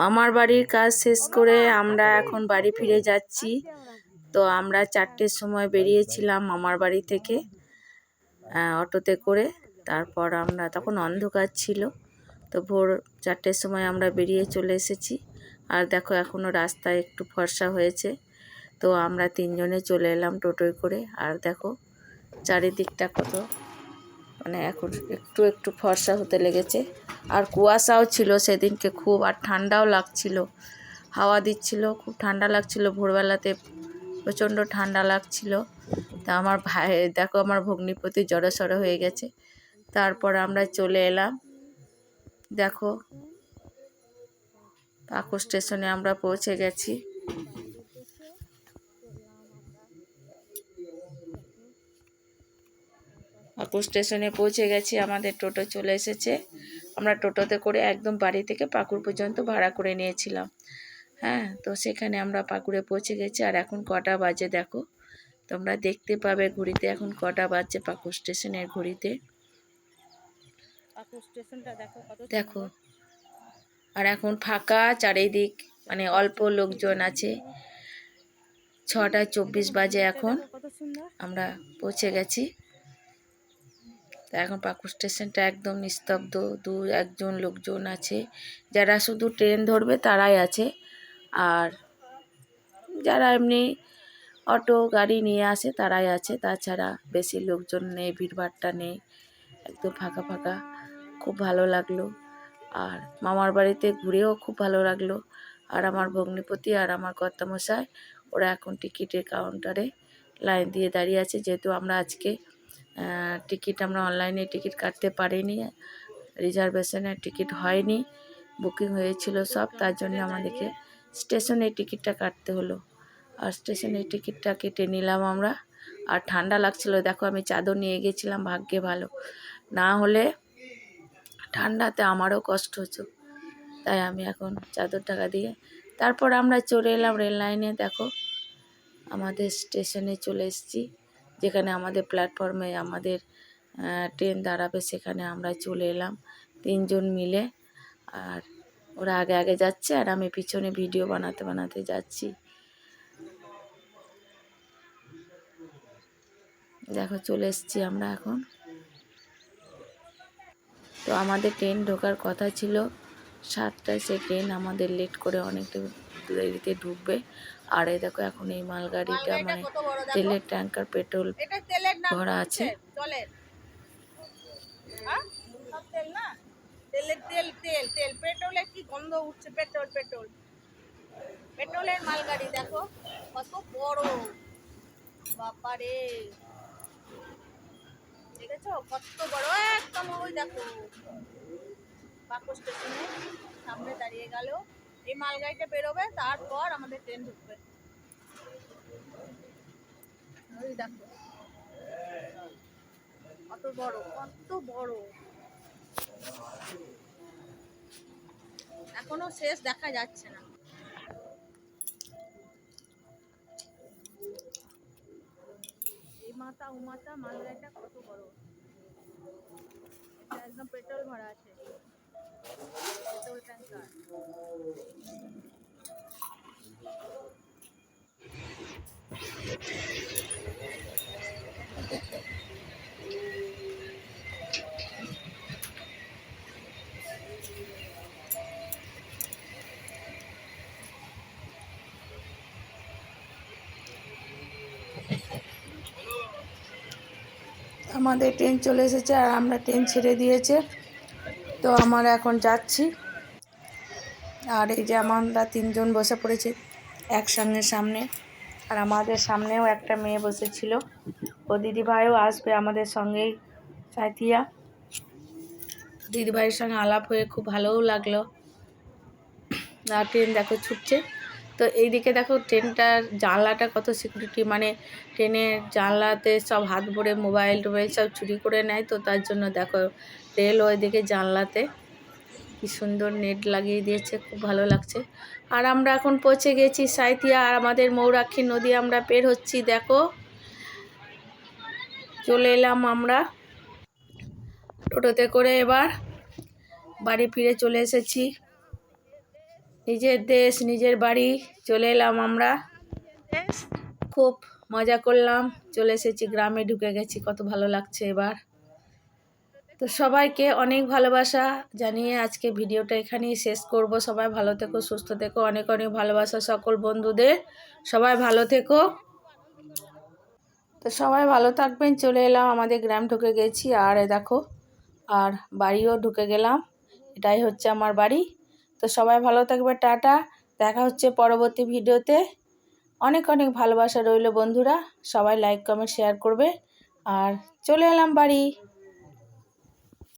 মামার বাড়ির কাজ শেষ করে আমরা এখন বাড়ি ফিরে যাচ্ছি। তো আমরা চারটের সময় বেরিয়েছিলাম মামার বাড়ি থেকে অটোতে করে। তারপর আমরা, তখন অন্ধকার ছিল, তো ভোর চারটের সময় আমরা বেরিয়ে চলে এসেছি। আর দেখো এখনও রাস্তায় একটু ফর্সা হয়েছে। তো আমরা তিনজনে চলে এলাম টোটোয় করে। আর দেখো, চারিদিকটা কত মানে এখন একটু একটু ফর্সা হতে লেগেছে। আর কুয়াশাও ছিল সেদিনকে খুব, আর ঠান্ডাও লাগছিল। হাওয়া দিচ্ছিল, খুব ঠান্ডা লাগছিল। ভোরবেলাতে প্রচণ্ড ঠান্ডা লাগছিল। তা আমার ভাই, দেখো আমার ভগ্নিপতি জড়সড় হয়ে গেছে। তারপর আমরা চলে এলাম। দেখো পাকুর স্টেশনে আমরা পৌঁছে গেছি। পাকুর স্টেশনে পৌঁছে গেছি আমাদের টোটো চলে এসেছে। আমরা টোটোতে করে একদম বাড়ি থেকে পাকুর পর্যন্ত ভাড়া করে নিয়েছিলাম। হ্যাঁ তো সেখানে আমরা পাকুড়ে পৌঁছে গেছি। আর এখন কটা বাজে দেখো। তোমরা দেখতে পাবে ঘড়িতে এখন কটা বাজছে পাকুর স্টেশনের ঘড়িতে। পাকুড় স্টেশনটা দেখো কত দেখো। আর এখন ফাঁকা চারিদিক মানে অল্প লোকজন আছে। ছটা চব্বিশ বাজে এখন। আমরা পৌঁছে গেছি। তা এখন পাকুড় স্টেশনটা একদম নিস্তব্ধ। দু, একজন লোকজন আছে, যারা শুধু ট্রেন ধরবে তারাই আছে। আর যারা এমনি অটো, গাড়ি নিয়ে আসে তারাই আছে। তাছাড়া বেশি লোকজন নেই ভিড়ভাট্টা নেই। একদম ফাঁকা ফাঁকা। খুব ভালো লাগল। আর মামার বাড়িতে ঘুরেও খুব ভালো লাগল। আর আমার ভগ্নিপতি আর আমার কর্তামশাই, ওরা এখন টিকিটের কাউন্টারে লাইন দিয়ে দাঁড়িয়ে আছে। যেহেতু আমরা আজকে টিকিট আমরা অনলাইনে টিকিট কাটতে পারিনি, রিজার্ভেশনের টিকিট হয়নি, বুকিং হয়েছিল সব, তার জন্য আমাদেরকে স্টেশনের টিকিটটা কাটতে হলো। আর স্টেশনের টিকিটটা কেটে নিলাম আমরা। আর ঠান্ডা লাগছিল, দেখো আমি চাদর নিয়ে গেছিলাম, ভাগ্যে ভালো। না হলে ঠান্ডাতে আমারও কষ্ট হতো, তাই আমি এখন চাদর টাকা দিয়ে। তারপর আমরা চলে এলাম রেল লাইনে, দেখো, আমাদের স্টেশনে চলে এসেছি। যেখানে আমাদের প্ল্যাটফর্মে আমাদের ট্রেন দাঁড়াবে, সেখানে আমরা চলে এলাম তিনজন মিলে। আর ওরা আগে আগে যাচ্ছে আর আমি পিছনে ভিডিও বানাতে বানাতে যাচ্ছি। দেখো, চলে এসেছি আমরা এখন। তো আমাদের ট্রেন ঢোকার কথা ছিল সাতটায়, সে ট্রেন আমাদের লেট করে অনেকটা দেরিতে ঢুকবে। আর এই দেখো এখন এই মালগাড়িটা মানে কত বড় দেখো। তেলের ট্যাঙ্কার পেট্রোল এটা তেলের না ভরা আছে। হ্যাঁ? তেল না? তেলের তেল তেল তেল। পেট্রোলের কি গন্ধ উঠছে? Petrol petrol. পেট্রোলের মালগাড়ি দেখো কত বড়। দেখেছ? কত বড়। একদম ওই দেখো। বাকু স্টেশনে সামনে দাঁড়িয়ে গেল। এই মালগাড়িটা বেরোবে, তারপর আমাদের ট্রেন ঢুকবে। কত বড় কত বড়। এখনও শেষ দেখা যাচ্ছে না। এই মাথা, ও মাথা, মালগাড়িটা কত বড়। একদম পেট্রোল ভরা আছে। পেট্রোল আমাদের ট্রেন চলে এসেছে আর আমরা ট্রেন ছেড়ে দিয়েছে। তো আমরা এখন যাচ্ছি। আর এই যে আমরা তিনজন বসে পড়েছি একসঙ্গে সামনে। আর আমাদের সামনেও একটা মেয়ে বসেছিল। ও দিদিভাইও আসবে আমাদের সঙ্গেই। সাঁতিয়া দিদিভাইয়ের সঙ্গে আলাপ হয়ে খুব ভালোও লাগল। আর ট্রেন দেখো ছুটছে। তো এইদিকে দেখো ট্রেনটার জানলাটা কত সিকিউরিটি মানে ট্রেনের জানলাতে সব হাত ভরে মোবাইল টোবাইল সব চুরি করে নেয় তো তার জন্য দেখো রেল ওইদিকে জানলাতে। কি সুন্দর নেট লাগিয়ে দিয়েছে, খুব ভালো লাগছে। আর আমরা এখন পৌঁছে গেছি সাঁইথিয়া, আর আমাদের মৌরাক্ষী নদী আমরা পের হচ্ছি, দেখো। চলে এলাম আমরা টোটোতে করে এবার বাড়ি ফিরে চলে এসেছি। নিজের দেশ, নিজের বাড়ি, চলে এলাম আমরা। খুব মজা করলাম, চলে এসেছি, গ্রামে ঢুকে গেছি, কত ভালো লাগছে এবার। তো সবাইকে অনেক ভালোবাসা। জানিয়ে আজকে ভিডিওটা এখানেই শেষ করব। সবাই ভালো থেকো, সুস্থ থেকো। অনেক অনেক ভালোবাসা সকল বন্ধুদের। সবাই ভালো থেকো। তো সবাই ভালো থাকবেন। চলে এলাম, আমাদের গ্রাম ঢুকে গেছি। আর দেখো, আর বাড়িও ঢুকে গেলাম। এটাই হচ্ছে আমার বাড়ি। তো সবাই ভালো থাকবে, টাটা। দেখা হচ্ছে পরবর্তী ভিডিওতে। অনেক অনেক ভালোবাসা রইল বন্ধুরা। সবাই লাইক কমেন্ট শেয়ার করবে। আর চলে এলাম বাড়ি।